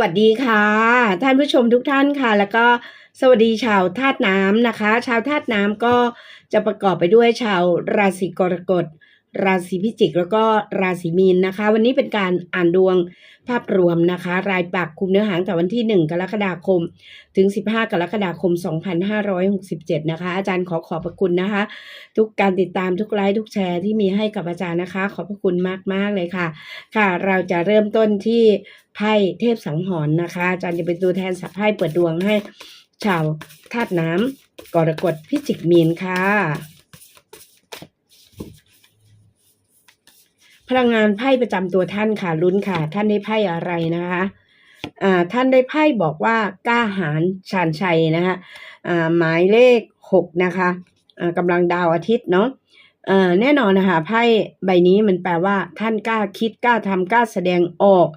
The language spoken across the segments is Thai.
วัสดีค่ะ ท่านผู้ชมทุกท่านค่ะ แล้วก็สวัสดีชาวธาตุน้ำนะคะ ชาวธาตุน้ำก็จะประกอบไปด้วยชาวราศีกรกฎ ราศีพิจิกแล้วก็ราศีมีนนะคะ วันนี้เป็นการอ่านดวงภาพรวมนะคะ รายปักคุมเนื้อหาตั้งแต่วันที่ 1 กรกฎาคม ถึง 15 กรกฎาคม 2567 นะคะ อาจารย์ขอขอบพระคุณนะคะ ทุกการติดตามทุกไลค์ทุกแชร์ที่มีให้กับอาจารย์นะคะ ขอบพระคุณมาก ๆ เลยค่ะ ค่ะ เราจะเริ่มต้นที่ไพ่เทพสังหรณ์นะคะ อาจารย์จะเป็นตัวแทนสับไพ่เปิดดวงให้ชาวธาตุน้ำกรกฎพิจิกมีนค่ะ พลังงานไพ่ประจำตัวท่านค่ะลุ้นค่ะ ท่านได้ไพ่อะไรนะคะอ่าท่านได้ไพ่บอกว่ากล้าหาญชาญชัยนะคะอ่าหมายเลขหกนะคะอ่ากำลังดาวอาทิตย์เนาะอ่าแน่นอนนะคะไพ่ใบนี้มันแปลว่า ท่านกล้าคิดกล้าทำกล้าแสดงออก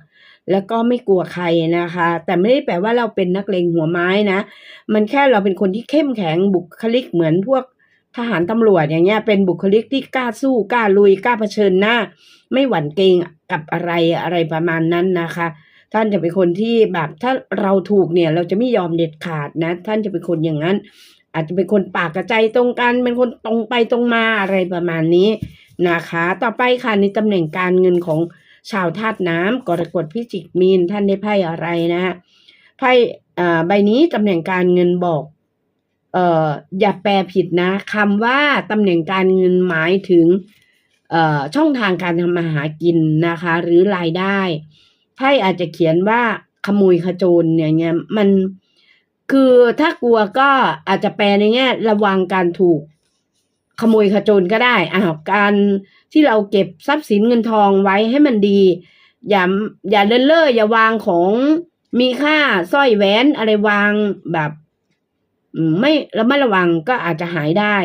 แล้วก็ไม่กลัวใครนะคะ แต่ไม่ได้แปลว่าเราเป็นนักเลงหัวไม้นะ มันแค่เราเป็นคนที่เข้มแข็งบุคลิกเหมือนพวก ทหารตำรวจอย่างเงี้ยเป็นบุคลิกที่กล้าสู้กล้าลุยกล้าเผชิญหน้า ไม่หวั่นเกรงกับอะไรอะไรประมาณนั้นนะคะ ท่านจะเป็นคนที่แบบถ้าเราถูกเนี่ยเราจะไม่ยอมเด็ดขาดนะ ท่านจะเป็นคนอย่างนั้น อาจจะเป็นคนปากกระใจตรงกันเป็นคนตรงไปตรงมาอะไรประมาณนี้นะคะ ต่อไปค่ะในตำแหน่งการเงินของชาวธาตุน้ำกรกฎพิจิกมีนท่านได้ไพ่อะไรนะฮะไพ่ใบนี้ตำแหน่งการเงินบอก เอ่ออย่าแปลผิดนะคำว่าตำแหน่งการเงินหมายถึงเอ่อช่องทางการทำมาหากินนะคะ หรือรายได้ไพ่อาจจะเขียนว่าขโมยขโจรเนี่ยเงี้ยมันคือถ้ากลัวก็อาจจะแปลในแง่ระวังการถูกขโมยขโจรก็ได้อ้าวการที่เราเก็บทรัพย์สินเงินทองไว้ให้มันดี อย่าอย่าเลินเล่ออย่าวางของมีค่าสร้อยแหวนอะไรวางแบบ ไม่ระมัดระวังก็อาจจะหายได้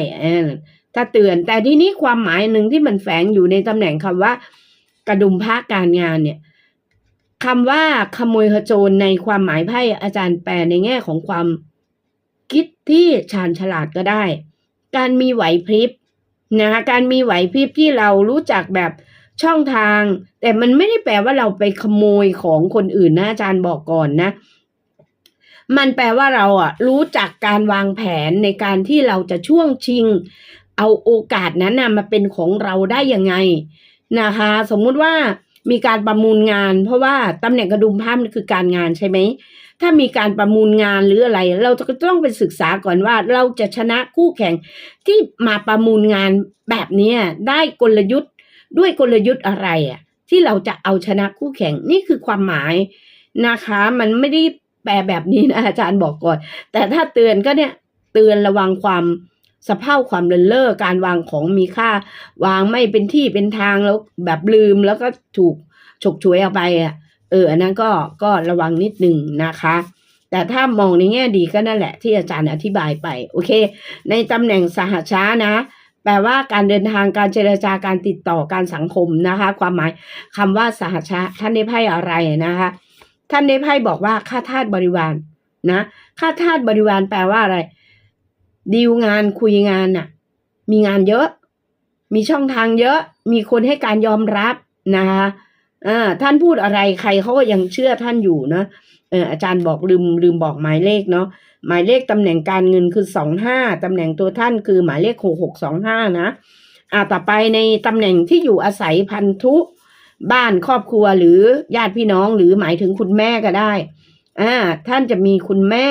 ถ้าเตือน แต่ทีนี้ความหมายหนึ่งที่มันแฝงอยู่ในตำแหน่งคำว่า กระดุมพระการงานเนี่ยคำว่าขโมยขโจรในความหมายไพ่อาจารย์แปลในแง่ของความคิดที่ชาญฉลาดก็ได้ การมีไหวพริบนะคะการมีไหวพริบที่เรารู้จักแบบช่องทาง แต่มันไม่ได้แปลว่าเราไปขโมยของคนอื่นนะอาจารย์บอกก่อนนะ มันแปลว่าเราอะรู้จักการวางแผนในการที่เราจะช่วงชิง เอาโอกาสนั้นนะมาเป็นของเราได้ยังไงนะคะ สมมุติว่ามีการประมูลงาน เพราะว่าตำแหน่งกระดุมผ้ามันคือการงานใช่ไหมถ้ามีการประมูลงานหรืออะไร เราจะต้องไปศึกษาก่อนว่าเราจะชนะคู่แข่งที่มาประมูลงานแบบนี้ได้กลยุทธ์ด้วยกลยุทธ์อะไรอะที่เราจะเอาชนะคู่แข่งนี่คือความหมายนะคะ มันไม่ได้ แปลแบบนี้นะอาจารย์บอกก่อน แต่ถ้าเตือนก็เนี่ยเตือนระวังความสะเพร่าความเลินเล่อการวางของมีค่า วางไม่เป็นที่เป็นทางแล้วแบบลืมแล้วก็ถูกฉกฉวยเอาไปอะเอออันนั้นก็ก็ระวังนิดหนึ่งนะคะ แต่ถ้ามองในแง่ดีก็นั่นแหละที่อาจารย์อธิบายไป โอเค ในตำแหน่งสหช้านะ แปลว่าการเดินทางการเจรจาการติดต่อการสังคมนะคะ ความหมายคำว่าสหช้าท่านได้ไพ่อะไรนะคะ ท่านได้ไพ่บอกว่าข้าทาสบริวารนะข้าทาสบริวารแปลว่าอะไรดีลงานคุยงานน่ะ มีงานเยอะ มีช่องทางเยอะ มีคนให้การยอมรับนะคะอ่าท่านพูดอะไรใครเขาก็ยังเชื่อท่านอยู่นะเอออาจารย์บอกลืมลืมบอกหมายเลขเนาะหมายเลขตำแหน่งการเงินคือสองห้าตำแหน่งตัวท่านคือหมายเลขหกหกสองห้านะอ่าต่อไปในตำแหน่งที่อยู่อาศัยพันธุ บ้านครอบครัวหรือญาติพี่น้องหรือหมายถึงคุณแม่ก็ได้ อ่า ท่านจะมีคุณแม่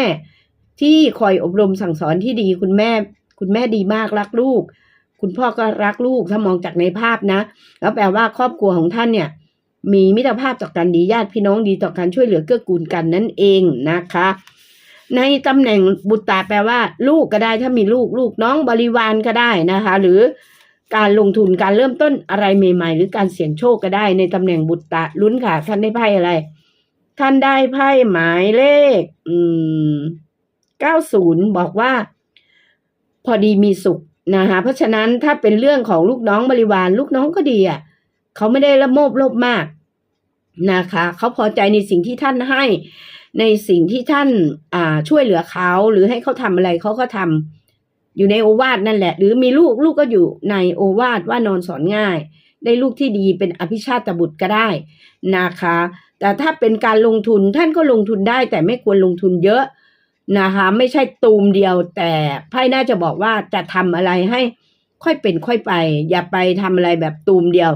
ที่คอยอบรมสั่งสอนที่ดีคุณแม่ คุณแม่ดีมากรักลูก คุณพ่อก็รักลูกถ้ามองจากในภาพนะ แล้วแปลว่าครอบครัวของท่านเนี่ย มีมิตรภาพต่อกันดีญาติพี่น้องดีต่อกันช่วยเหลือเกื้อกูลกันนั่นเองนะคะ ในตำแหน่งบุตรตาแปลว่า ลูกก็ได้ถ้ามีลูกลูกน้องบริวารก็ได้นะคะ หรือ การลงทุนการเริ่มต้นอะไรใหม่ ๆ หรือการเสี่ยงโชคก็ได้ในตำแหน่งบุตรตาลุ้นค่ะ ท่านได้ไพ่อะไร ท่านได้ไพ่หมายเลข อืม90บอกว่า พอดีมีสุขนะคะเพราะฉะนั้นถ้าเป็นเรื่องของลูกน้องบริวารลูกน้องก็ดีอะเขาไม่ได้ละโมบโลภมากนะคะเขาพอใจในสิ่งที่ท่านให้ ในสิ่งที่ท่านอ่าช่วยเหลือเขาหรือให้เขาทำอะไรเขาก็ทำ อยู่ในโอวาทนั่นแหละ หรือมีลูกลูกก็อยู่ในโอวาทว่านอนสอนง่าย ได้ลูกที่ดีเป็นอภิชาตบุตรก็ได้นะคะ แต่ถ้าเป็นการลงทุนท่านก็ลงทุนได้ แต่ไม่ควรลงทุนเยอะนะคะไม่ใช่ตูมเดียวแต่ไพ่น่าจะบอกว่าจะทำอะไรให้ค่อยเป็นค่อยไป อย่าไปทำอะไรแบบตูมเดียว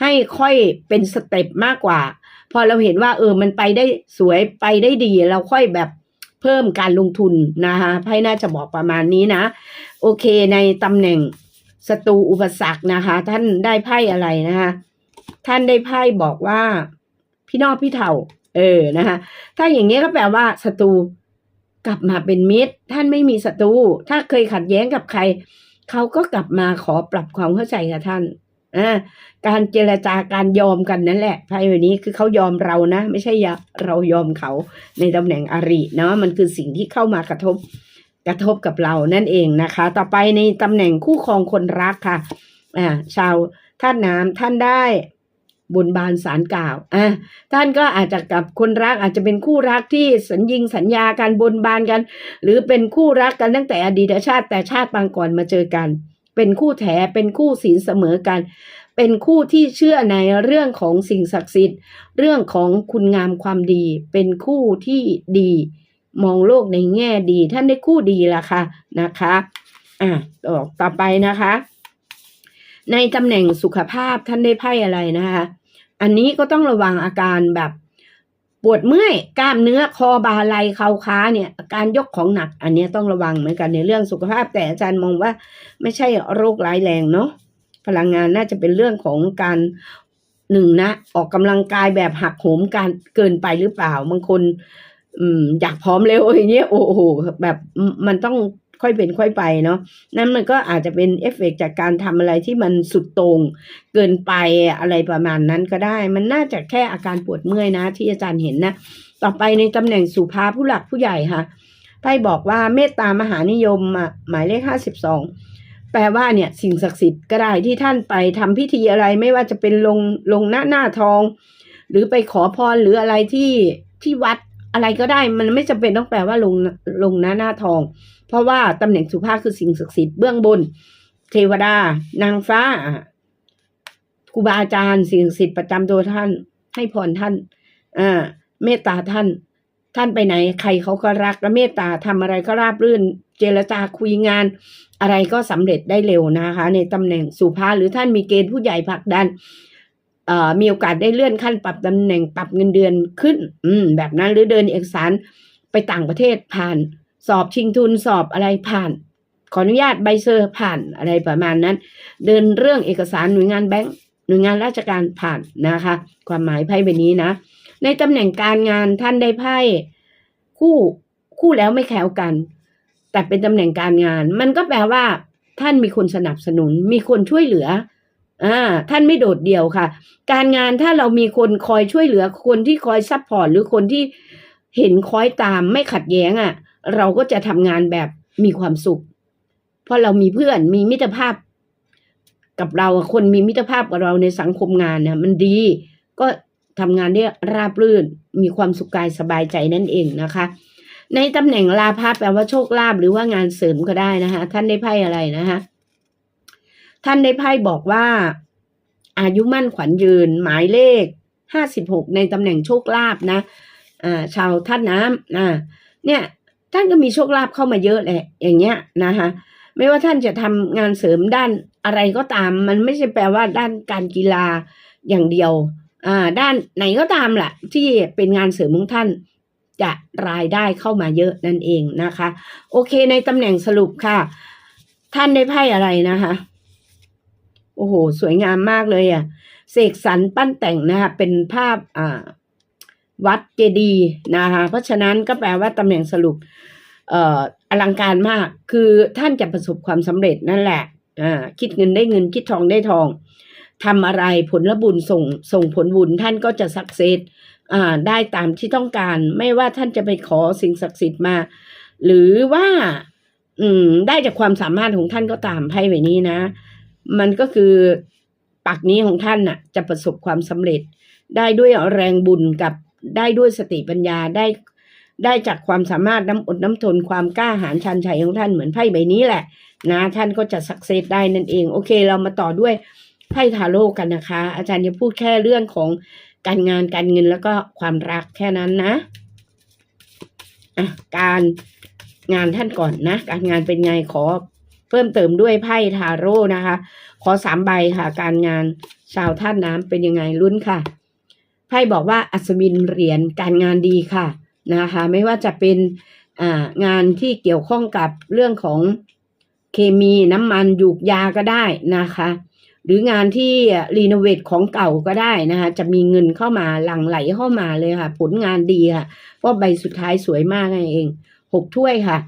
ให้ค่อยเป็นสเต็ปมากกว่า พอเราเห็นว่าเออมันไปได้สวยไปได้ดี เราค่อยแบบ พิ่มการลงทุนนะคะไพ่น่าจะบอกประมาณนี้นะ โอเคในตำแหน่งศัตรูอุปสรรคนะคะ ท่านได้ไพ่อะไรนะคะท่านได้ไพ่บอกว่า พี่นอกพี่เท่าเออนะคะถ้าอย่างนี้ก็แปลว่าศัตรูกลับมาเป็นมิตร ท่านไม่มีศัตรูถ้าเคยขัดแย้งกับใคร เขาก็กลับมาขอปรับความเข้าใจกับท่าน อ่าการเจรจาการยอมกันนั่นแหละไพ่แบนี้คือเขายอมเรานะ ไม่ใช่เรายอมเขาในตำแหน่งอริเนาะมันคือสิ่งที่เข้ามากระทบกระทบกับเรานั่นเองนะคะ ต่อไปในตำแหน่งคู่ครองคนรักค่ะอ่าชาวท่านน้ำท่านได้บุญบานสารกล่าวอะท่านก็อาจจะกับคนรักอาจจะเป็นคู่รักที่สัญญิงสัญญาการบนบานกัน หรือเป็นคู่รักกันตั้งแต่อดีตชาติแต่ชาติปางก่อนมาเจอกัน เป็นคู่แถเป็นคู่ศีลเสมอกัน เป็นคู่ที่เชื่อในเรื่องของสิ่งศักดิ์สิทธิ์ เรื่องของคุณงามความดี เป็นคู่ที่ดี มองโลกในแง่ดี ท่านได้คู่ดีละค่ะนะคะอะต่อต่อไปนะคะ ในตำแหน่งสุขภาพท่านได้ไพ่อะไรนะคะ อันนี้ก็ต้องระวังอาการแบบ ปวดเมื่อยกล้ามเนื้อคอบาไหลเข่าขาเนี่ยการยกของหนักอันนี้ต้องระวังเหมือนกันในเรื่องสุขภาพแต่อาจารย์มองว่า ไม่ใช่โรคร้ายแรงเนาะพลังงานน่าจะเป็นเรื่องของการหนึ่งนะออกกำลังกายแบบหักโหมการเกินไปหรือเปล่าบางคน อืม อยากพร้อมเร็วอย่างเงี้ยโอ้โหแบบมันต้อง ค่อยเป็นค่อยไปเนาะนั่นมันก็อาจจะเป็นเอฟเฟกต์จากการทำอะไรที่มันสุดตรงเกินไปอะไรประมาณนั้นก็ได้ มันน่าจะแค่อาการปวดเมื่อยนะ ที่อาจารย์เห็นนะ ต่อไปในตำแหน่งสุภาผู้หลักผู้ใหญ่ค่ะไพ่บอกว่าเมตตามหานิยมอะหมายเลขห้าสิบสองแปลว่าเนี่ยสิ่งศักดิ์สิทธิ์ก็ได้ที่ท่านไปทำพิธีอะไรไม่ว่าจะเป็นลงลงหน้าหน้าทอง หรือไปขอพรหรืออะไรที่ที่วัด อะไรก็ได้มันไม่จำเป็นต้องแปลว่าลงลงหน้าหน้าทอง เพราะว่าตำแหน่งสุภาพคือสิ่งศักดิ์สิทธิ์เบื้องบน เทวดา นางฟ้าครูบาอาจารย์ สิ่งศักดิ์สิทธิ์ประจำตัวท่าน ให้พรท่าน อ่า เมตตาท่าน ท่านไปไหน ใครเขาก็รักและเมตตาทำอะไรก็ราบรื่น เจรจาคุยงาน อะไรก็สำเร็จได้เร็วนะคะ ในตำแหน่งสุภาพหรือท่านมีเกณฑ์ผู้ใหญ่ผลักดัน มีโอกาสได้เลื่อนขั้นปรับตำแหน่งปรับเงินเดือนขึ้น อืม แบบนั้นหรือเดินเอกสารไปต่างประเทศผ่าน สอบชิงทุนสอบอะไรผ่าน ขออนุญาตใบเซอร์ผ่านอะไรประมาณนั้น เดินเรื่องเอกสารหน่วยงานแบงก์หน่วยงานราชการผ่านนะคะ ความหมายไพ่ใบนี้นะ ในตำแหน่งการงานท่านได้ไพ่คู่คู่แล้วไม่แข่วกัน แต่เป็นตำแหน่งการงาน มันก็แปลว่า ท่านมีคนสนับสนุน มีคนช่วยเหลือ อ่าท่านไม่โดดเดี่ยวค่ะ การงานถ้าเรามีคนคอยช่วยเหลือคนที่คอยซัพพอร์ตหรือคนที่เห็นคอยตามไม่ขัดแย้งอะ่ะ เราก็จะทำงานแบบมีความสุข เพราะเรามีเพื่อนมีมิตรภาพ กับเราคนมีมิตรภาพกับเราในสังคมงานเนี่ยมันดี ก็ทำงานได้ราบรื่น มีความสุขกายสบายใจนั่นเองนะคะ ในตำแหน่งลาภะแปลว่าโชคลาภหรือว่างานเสริมก็ได้นะคะท่านได้ไพ่อะไรนะคะ ท่านได้ไพ่บอกว่า อายุมั่นขวัญยืน หมายเลขห้าสิบหกในตำแหน่งโชคลาภนะอ่าชาวท่านน้ำอ่าเนี่ยท่านก็มีโชคลาภเข้ามาเยอะแหละอย่างเงี้ยนะคะไม่ว่าท่านจะทำงานเสริมด้านอะไรก็ตาม มันไม่ใช่แปลว่าด้านการกีฬาอย่างเดียวอ่าด้านไหนก็ตามแหละที่เป็นงานเสริมของท่านจะรายได้เข้ามาเยอะนั่นเองนะคะ โอเคในตำแหน่งสรุปค่ะ ท่านได้ไพ่อะไรนะคะ โอ้โห สวยงามมากเลยอะ เสกสรรปั้นแต่งนะคะ เป็นภาพอ่าวัดเจดีย์นะคะ เพราะฉะนั้นก็แปลว่าตำแหน่งสรุป เอ่ออลังการมาก คือท่านจะประสบความสำเร็จนั่นแหละ อ่า คิดเงินได้เงิน คิดทองได้ทองทำอะไรผลบุญส่งส่งผลบุญท่านก็จะสักเซสอ่าได้ตามที่ต้องการ ไม่ว่าท่านจะไปขอสิ่งศักดิ์สิทธิ์มา หรือว่า อืม ได้จากความสามารถของท่านก็ตามไพ่ใบนี้นะ มันก็คือปักนี้ของท่านน่ะจะประสบความสำเร็จ ได้ด้วยแรงบุญกับได้ด้วยสติปัญญาได้ได้จากความสามารถน้ำอดน้ำทนความกล้าหาญชันชัยของท่านเหมือนไพ่ใบนี้แหละ นะท่านก็จะสักเซสได้นั่นเอง โอเค เรามาต่อด้วยไพ่ทาโร่กันนะคะ อาจารย์จะพูดแค่เรื่องของการงานการเงินแล้วก็ความรักแค่นั้นนะอะการงานท่านก่อนนะ การงานเป็นไงขอ เพิ่มเติมด้วยไพ่ทาโร่นะคะ ขอสามใบค่ะ การงานชาวท่านน้ำเป็นยังไงลุ้นค่ะ ไพ่บอกว่าอัศวินเหรียญการงานดีค่ะนะคะ ไม่ว่าจะเป็นอ่างานที่เกี่ยวข้องกับเรื่องของเคมีน้ำมันยูกยาก็ได้นะคะ หรืองานที่รีโนเวทของเก่าก็ได้นะคะ จะมีเงินเข้ามาหลั่งไหลเข้ามาเลยค่ะ ผลงานดีค่ะเพราะใบสุดท้ายสวยมากนั่นเอง หกถ้วยค่ะ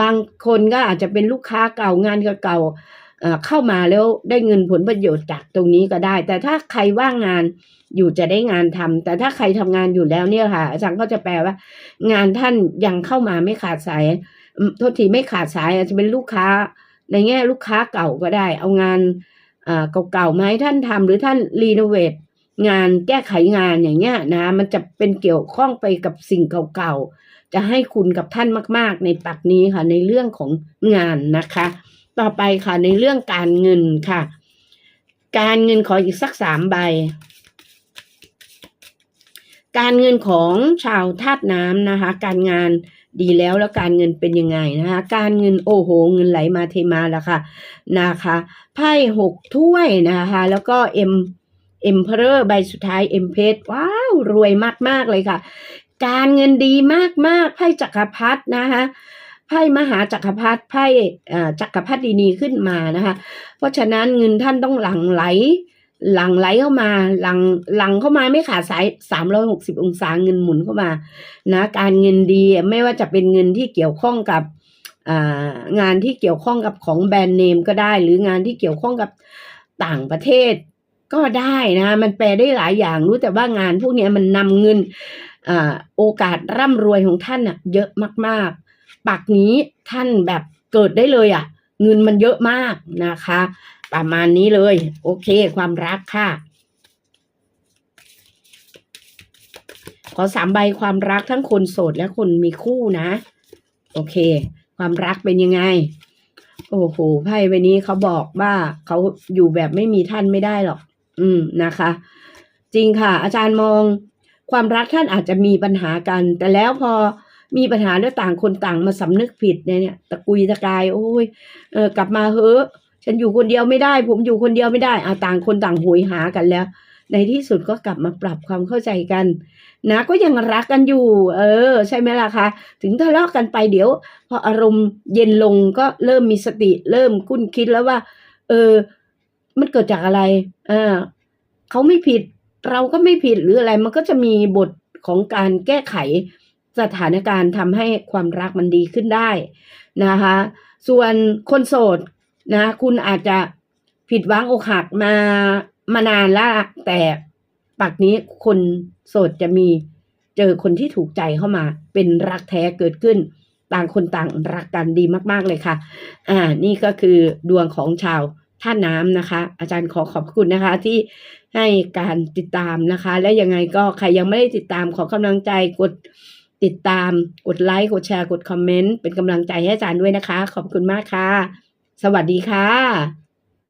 บางคนก็อาจจะเป็นลูกค้าเก่างานเก่าเข้ามาแล้วได้เงินผลประโยชน์จากตรงนี้ก็ได้ แต่ถ้าใครว่างงานอยู่จะได้งานทำแต่ถ้าใครทำงานอยู่แล้วเนี่ยค่ะ อาจารย์ก็จะแปลว่า งานท่านยังเข้ามาไม่ขาดสายโทษทีไม่ขาดสายอาจจะเป็นลูกค้า ในแง่ลูกค้าเก่าก็ได้ เอางานอ่าเก่าๆมาให้ท่านทำหรือท่านรีโนเวทงานแก้ไขงานอย่างเงี้ยนะมันจะเป็นเกี่ยวข้องไปกับสิ่งเก่าๆ จะให้คุณกับท่านมาก ๆ ในปักนี้ค่ะ ในเรื่องของงานนะคะ ต่อไปค่ะในเรื่องการเงินค่ะ การเงินขออีกสักสามใบ การเงินของชาวธาตุน้ำนะคะ การงานดีแล้วแล้วการเงินเป็นยังไงนะคะ การเงินโอ้โห เงินไหลมาเทมาแล้วค่ะนะคะไพ่หกถ้วยนะคะ แล้วก็เอ็มเอ็มเพอร์ใบสุดท้ายเอ็มเพสว้าว รวยมาก ๆ เลยค่ะ การเงินดีมากๆไพ่จักรพรรดินะคะไพ่มหาจักรพรรดิไพ่จักรพรรดินีขึ้นมานะคะ เพราะฉะนั้นเงินท่านต้องหลั่งไหล หลั่งไหลเข้ามาหลังหลังเข้ามาไม่ขาดสายสามร้อยหกสิบองศาเงินหมุนเข้ามานะการเงินดีไม่ว่าจะเป็นเงินที่เกี่ยวข้องกับงานที่เกี่ยวข้องกับของแบรนด์เนมก็ได้ หรืองานที่เกี่ยวข้องกับต่างประเทศก็ได้นะ มันแปลได้หลายอย่างรู้แต่ว่างานพวกนี้มันนำเงิน โอกาสร่ำรวยของท่านอะเยอะมากๆปักนี้ท่านแบบเกิดได้เลยอะ เงินมันเยอะมากนะคะ ประมาณนี้เลย โอเค ความรักค่ะ ขอสามใบความรักทั้งคนโสดและคนมีคู่นะ โอเค ความรักเป็นยังไง โอ้โหไพ่ใบนี้เขาบอกว่าเขาอยู่แบบไม่มีท่านไม่ได้หรอก อืมนะคะ จริงค่ะ อาจารย์มอง ความรักท่านอาจจะมีปัญหากัน แต่แล้วพอมีปัญหาแล้วต่างคนต่างมาสำนึกผิดเนี่ยตะกุยตะกาย โอ้ยเออกลับมาเฮ้อฉันอยู่คนเดียวไม่ได้ ผมอยู่คนเดียวไม่ได้อาต่างคนต่างโหยหากันแล้ว ในที่สุดก็กลับมาปรับความเข้าใจกัน นะ ก็ยังรักกันอยู่ เออ ใช่ไหมล่ะคะถึงทะเลาะกันไปเดี๋ยว พออารมณ์เย็นลงก็เริ่มมีสติ เริ่มคุ้นคิดแล้วว่า เออ มันเกิดจากอะไรเออเขาไม่ผิด เราก็ไม่ผิดหรืออะไร มันก็จะมีบทของการแก้ไขสถานการณ์ทำให้ความรักมันดีขึ้นได้นะคะ ส่วนคนโสดนะคุณอาจจะผิดหวังอกหักมามานานแล้วล่ะแต่ปักนี้คนโสดจะมีเจอคนที่ถูกใจเข้ามา เป็นรักแท้เกิดขึ้น ต่างคนต่างรักกันดีมาก ๆเลยค่ะ อ่า นี่ก็คือดวงของชาว ท่าน้ำนะคะ อาจารย์ขอขอบคุณนะคะ ที่ให้การติดตามนะคะ และยังไงก็ใครยังไม่ได้ติดตามขอกำลังใจกดติดตามกดไลค์กดแชร์กดคอมเมนต์เป็นกำลังใจให้อาจารย์ด้วยนะคะ ขอบคุณมากค่ะ สวัสดีค่ะ